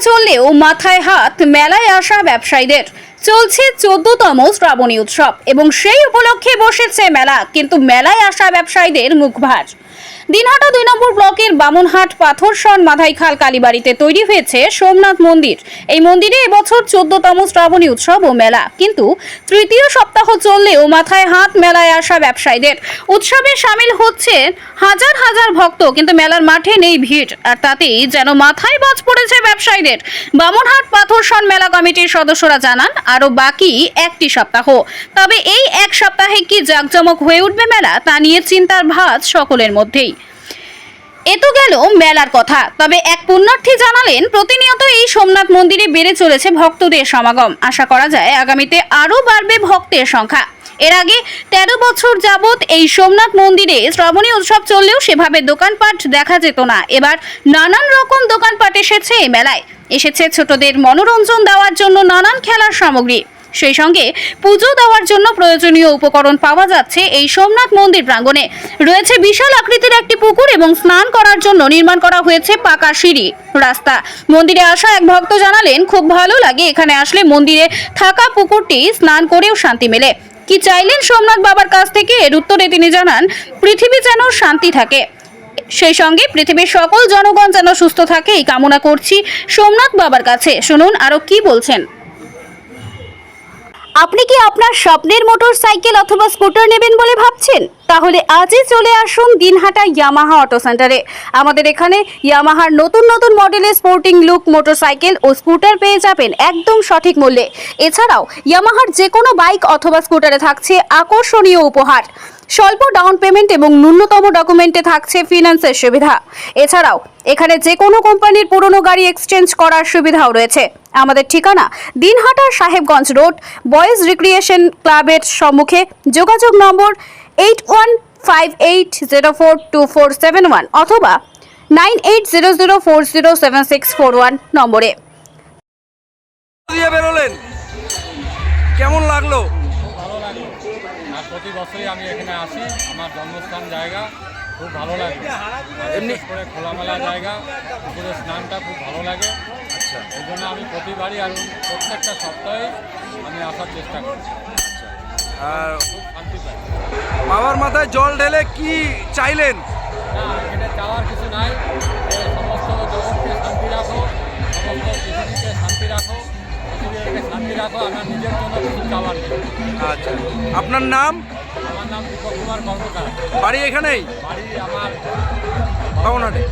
চললেও মাথায় হাত মেলায় আসা ব্যবসায়ীদের। চলছে চোদ্দতম শ্রাবণী উৎসব এবং সেই উপলক্ষে বসেছে মেলা, কিন্তু মেলায় আসা ব্যবসায়ীদের মুখ ভার দিনহাটা দুই নম্বর ব্লকের বামুনহাট পাথরসন মাধাইখাল কালীবাড়িতে তৈরি হয়েছে সোমনাথ মন্দির। এই মন্দিরে এবছর চোদ্দতম শ্রাবণী উৎসব ও মেলা, কিন্তু তৃতীয় সপ্তাহ চললেও মাথায় হাত মেলায় আসা ব্যবসায়ীদের। উৎসবে সামিল হচ্ছে হাজার হাজার ভক্ত, কিন্তু মেলার মাঠে নেই ভিড়, আর তাতেই যেন মাথায় বাজ পড়েছে ব্যবসায়ীদের। বামনহাট পাথরসন মেলা কমিটির সদস্যরা জানান আরও বাকি একটি সপ্তাহ। তবে এই এক সপ্তাহে কি জাঁকজমক হয়ে উঠবে মেলা, তা নিয়ে চিন্তার ভাত সকলের মধ্যেই। এ তো গেল মেলার কথা। তবে এক পুণ্যার্থী জানালেন, প্রতিনিয়ত এই সোমনাথ মন্দিরে বেড়ে চলেছে ভক্তদের সমাগম। আশা করা যায়, আগামীতে আরও বাড়বে ভক্তের সংখ্যা। এর আগে তেরো বছর যাবৎ এই সোমনাথ মন্দিরে শ্রাবণী উৎসব চললেও সেভাবে দোকানপাট দেখা যেত না। এবার নানান রকম দোকানপাট এসেছে এই মেলায়। এসেছে ছোটদের মনোরঞ্জন দেওয়ার জন্য নানান খেলার সামগ্রী। সেই সঙ্গে পুজো দেওয়ার জন্য প্রয়োজনীয় উপকরণ পাওয়া যাচ্ছে এই সোমনাথ মন্দির প্রাঙ্গণে। রয়েছে বিশাল আকৃতির একটি পুকুর এবং স্নান করার জন্য নির্মাণ করা হয়েছে পাকা সিঁড়ি। রাস্তা। মন্দিরে আসা এক ভক্ত জানালেন, খুব ভালো লাগে এখানে আসলে মন্দিরে থাকা পুকুরটি স্নান করেও শান্তি মেলে। কি চাইলেন সোমনাথ বাবার কাছ থেকে? এর উত্তরে তিনি জানান, পৃথিবী যেন শান্তি থাকে। সেই সঙ্গে পৃথিবীর সকল জনগণ যেন সুস্থ থাকে, এই কামনা করছি সোমনাথ বাবার কাছে। শুনুন, আরও কি বলছেন? আপনি কি আপনার স্বপ্নের মোটর সাইকেল অথবা স্কুটার নেবেন বলে ভাবছেন? তাহলে আজই চলে আসুন দিনহাটা ইয়ামাহা অটো সেন্টারে। আমাদের এখানে ইয়ামাহার নতুন নতুন মডেলের স্পোর্টিং লুক মোটরসাইকেল ও স্কুটার পেয়ে যাবেন একদম সঠিক মূল্যে। এছাড়াও ইয়ামাহার যে কোনো বাইক অথবা স্কুটারে থাকছে আকর্ষণীয় উপহার। স্বল্প ডাউন পেমেন্ট এবং ন্যূনতম ডকুমেন্টে থাকছে ফিনান্সের সুবিধা। এছাড়াও এখানে যে কোনো কোম্পানির পুরনো গাড়ি এক্সচেঞ্জ করার সুবিধাও রয়েছে। আমাদের ঠিকানা Dinhata Sahebganj road, boys recreation ক্লাবের সম্মুখে। যোগাযোগ number eight one five eight zero four two four seven one অথবা nine eight zero zero four zero seven six four one নম্বরে। দিয়ে বেরোলেন। কেমন লাগল? ভালো লাগে আর প্রতি বছরই আমি এখানে আসি। আমার জন্মস্থান জায়গা। খুব ভালো লাগে। এমনি- করে খোলামেলা জায়গা। পুকুরে স্নানটা খুব ভালো লাগে। আচ্ছা। এই জন্য আমি প্রতিবারই আর প্রত্যেকটা সপ্তাহে আমি আসার চেষ্টা করি আর খুব শান্তি পাই। বাবার মাথায় জল ঢেলে কি চাইলেন? না এখানে চাওয়ার কিছু নাই। যে সমস্ত জগৎকে শান্তি রাখো সমস্ত পৃথিবীকে শান্তি রাখো পৃথিবীকে শান্তি রাখো আমার নিজের জন্য কিছু চাওয়ার নেই। আচ্ছা আপনার নাম? আমার নাম দীপক কুমার কর্মকার বাড়ি এখানেই? বাড়ি আমার বাবনহাটে